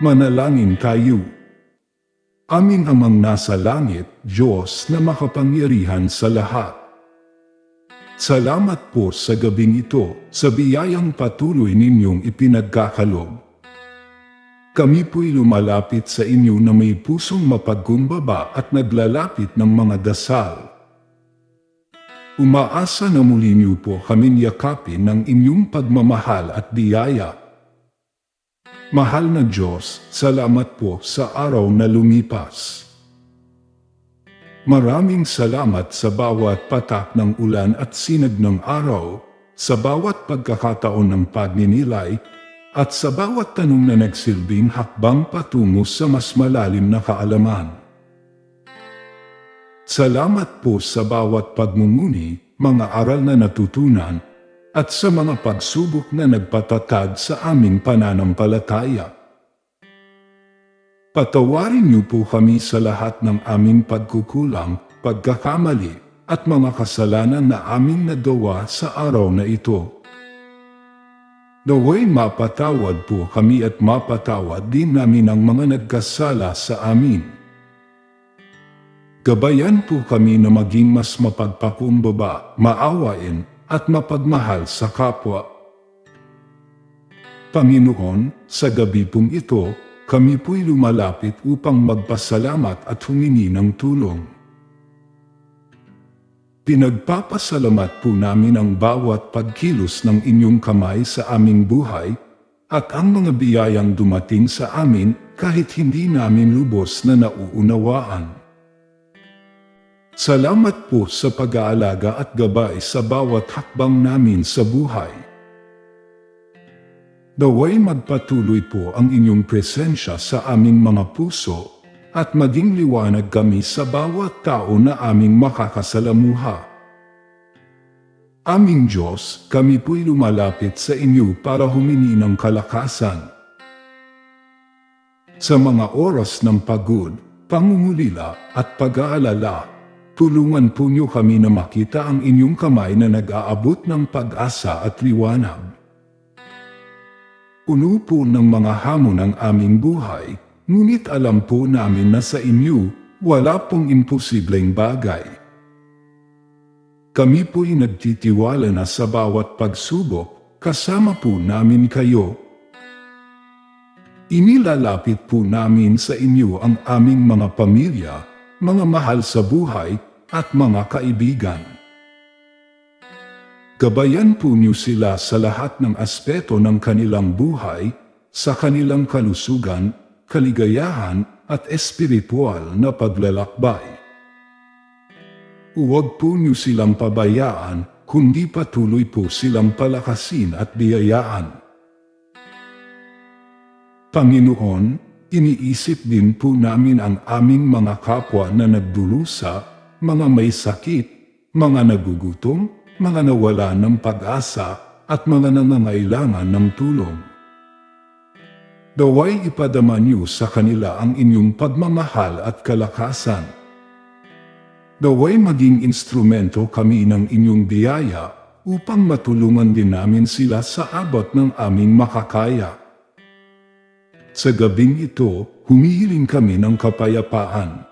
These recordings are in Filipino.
Manalangin tayo. Aming amang nasa langit, Diyos na makapangyarihan sa lahat. Salamat po sa gabing ito, sa biyayang patuloy ninyong ipinagkakalob. Kami po'y lumalapit sa inyo na may pusong mapagkumbaba at naglalapit ng mga dasal. Umaasa na muli niyo po kaming yakapin ng inyong pagmamahal at biyaya. Mahal na Diyos, salamat po sa araw na lumipas. Maraming salamat sa bawat patak ng ulan at sinag ng araw, sa bawat pagkakataon ng pagninilay, at sa bawat tanong na nagsilbing hakbang patungo sa mas malalim na kaalaman. Salamat po sa bawat pagmumuni, mga aral na natutunan, at sa mga pagsubok na nagpatatag sa aming pananampalataya. Patawarin niyo po kami sa lahat ng aming pagkukulang, pagkakamali, at mga kasalanan na aming nagawa sa araw na ito. Naway mapatawad po kami at mapatawad din namin ang mga nagkasala sa amin. Gabayan po kami na maging mas mapagpakumbaba, maawain, at mapagmahal sa kapwa. Panginoon, sa gabi pong ito, kami po'y lumalapit upang magpasalamat at humingi ng tulong. Pinagpapasalamat po namin ang bawat pagkilos ng inyong kamay sa aming buhay at ang mga biyayang dumating sa amin kahit hindi namin lubos na nauunawaan. Salamat po sa pag-aalaga at gabay sa bawat hakbang namin sa buhay. Daway magpatuloy po ang inyong presensya sa aming mga puso at maging liwanag kami sa bawat tao na aming makakasalamuha. Aming Diyos, kami po'y lumalapit sa inyo para humingi ng kalakasan. Sa mga oras ng pagod, pangungulila at pag-aalala, tulungan po niyo kami na makita ang inyong kamay na nag-aabot ng pag-asa at liwanag. Puno po ng mga hamon ang aming buhay, Ngunit alam po namin na sa inyo, wala pong imposibleng bagay. Kami po'y nagtitiwala na sa bawat pagsubok, kasama po namin kayo. Inilalapit po namin sa inyo ang aming mga pamilya, mga mahal sa buhay, at mga kaibigan. Gabayan po niyo sila sa lahat ng aspeto ng kanilang buhay, sa kanilang kalusugan, kaligayahan at espiritual na paglalakbay. Huwag po niyo silang pabayaan, kundi patuloy po silang palakasin at biyayaan. Panginoon, iniisip din po namin ang aming mga kapwa na nagdulusa, mga may sakit, mga nagugutom, mga nawala ng pag-asa, at mga nangangailangan ng tulong. Daway ipadama niyo sa kanila ang inyong pagmamahal at kalakasan. Daway maging instrumento kami ng inyong biyaya upang matulungan din namin sila sa abot ng aming makakaya. Sa gabing ito, humihiling kami ng kapayapaan.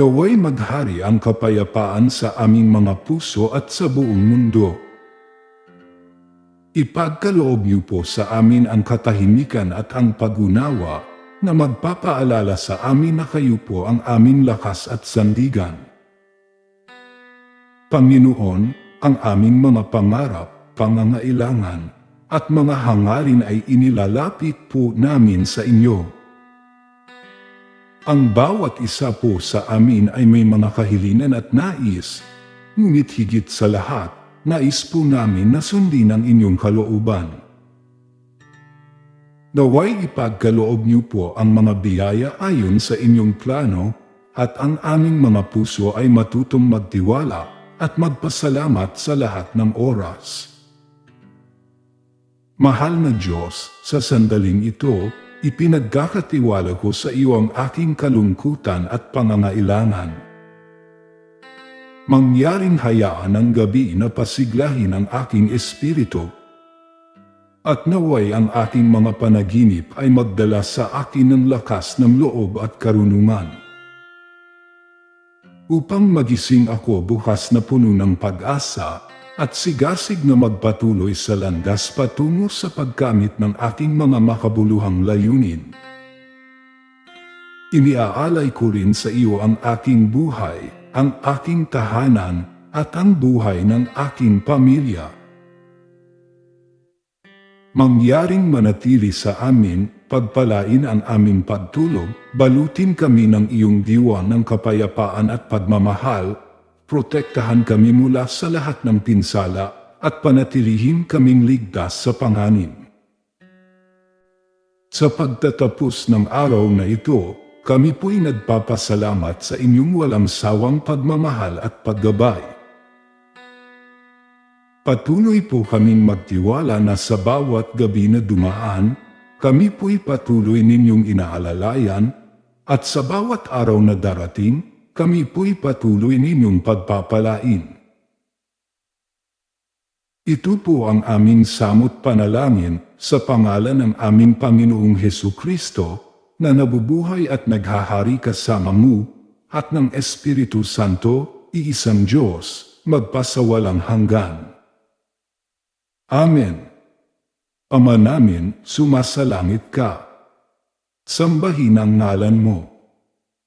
Daway maghari ang kapayapaan sa aming mga puso at sa buong mundo. Ipagkaloob niyo po sa amin ang katahimikan at ang pagunawa na magpapaalala sa amin na kayo po ang aming lakas at sandigan. Panginoon, ang aming mga pangarap, pangangailangan, at mga hangarin ay inilalapit po namin sa inyo. Ang bawat isa po sa amin ay may mga kahilingan at nais, ngunit higit sa lahat, nais po namin na sundin ang inyong kalooban. Naway ipagkaloob niyo po ang mga biyaya ayon sa inyong plano at ang aming mga puso ay matutong magtiwala at magpasalamat sa lahat ng oras. Mahal na Diyos, sa sandaling ito, ipinagkakatiwala ko sa iyo ang aking kalungkutan at pangangailangan mangyaring hayaan ng gabi na pasiglahin ang aking espiritu. At naway ang aking mga panaginip ay magdala sa akin ng lakas ng loob at karunungan. Upang magising ako bukas na puno ng pag-asa at sigasig na magpatuloy sa landas patungo sa pagkamit ng aking mga makabuluhang layunin. Iniaalay ko rin sa iyo ang aking buhay, ang aking tahanan, at ang buhay ng aking pamilya. Mangyaring manatili sa amin, pagpalain ang aming pagtulog, balutin kami ng iyong diwa ng kapayapaan at pagmamahal, protektahan kami mula sa lahat ng pinsala, at panatilihin kaming ligtas sa panganib. Sa pagtatapos ng araw na ito, kami po'y nagpapasalamat sa inyong walang sawang pagmamahal at paggabay. Patuloy po kaming magtiwala na sa bawat gabi na dumaan, kami po'y patuloy ninyong inaalalayan, at sa bawat araw na darating, kami po'y patuloy ninyong pagpapalain. Ito po ang aming samot panalangin sa pangalan ng aming Panginoong Heso Kristo na nabubuhay at naghahari kasama mo at ng Espiritu Santo, iisang Diyos, magpasawalang hanggan. Amen. Ama namin, sumasalangit ka. Sambahin ang ngalan mo.